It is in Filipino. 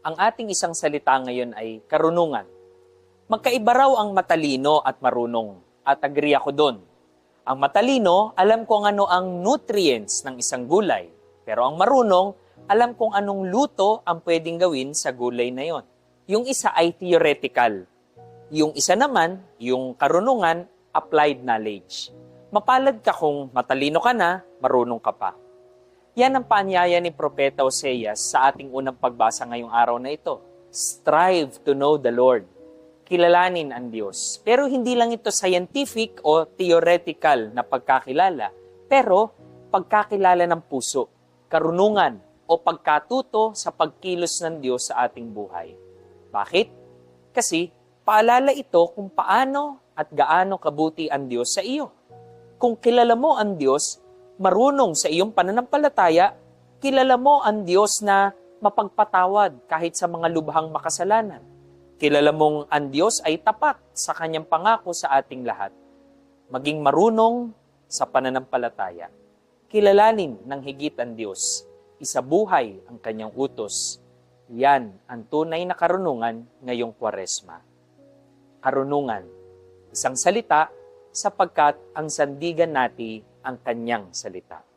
Ang ating isang salita ngayon ay karunungan. Magkaiba raw ang matalino at marunong. At agree ako doon. Ang matalino, alam kung ano ang nutrients ng isang gulay. Pero ang marunong, alam kung anong luto ang pwedeng gawin sa gulay na yon. Yung isa ay theoretical. Yung isa naman, yung karunungan, applied knowledge. Mapalad ka kung matalino ka na, marunong ka pa. Yan ang paanyaya ni Propeta Oseas sa ating unang pagbasa ngayong araw na ito. Strive to know the Lord. Kilalanin ang Diyos. Pero hindi lang ito scientific o theoretical na pagkakilala, pero pagkakilala ng puso, karunungan o pagkatuto sa pagkilos ng Diyos sa ating buhay. Bakit? Kasi paalala ito kung paano at gaano kabuti ang Diyos sa iyo. Kung kilala mo ang Diyos, marunong sa iyong pananampalataya, kilala mo ang Diyos na mapagpatawad kahit sa mga lubhang makasalanan. Kilala mong ang Diyos ay tapat sa kanyang pangako sa ating lahat. Maging marunong sa pananampalataya. Kilalanin ng higit ang Diyos. Isabuhay ang kanyang utos. Yan ang tunay na karunungan ngayong kwaresma. Karunungan, isang salita sapagkat ang sandigan nati ang kanyang salita.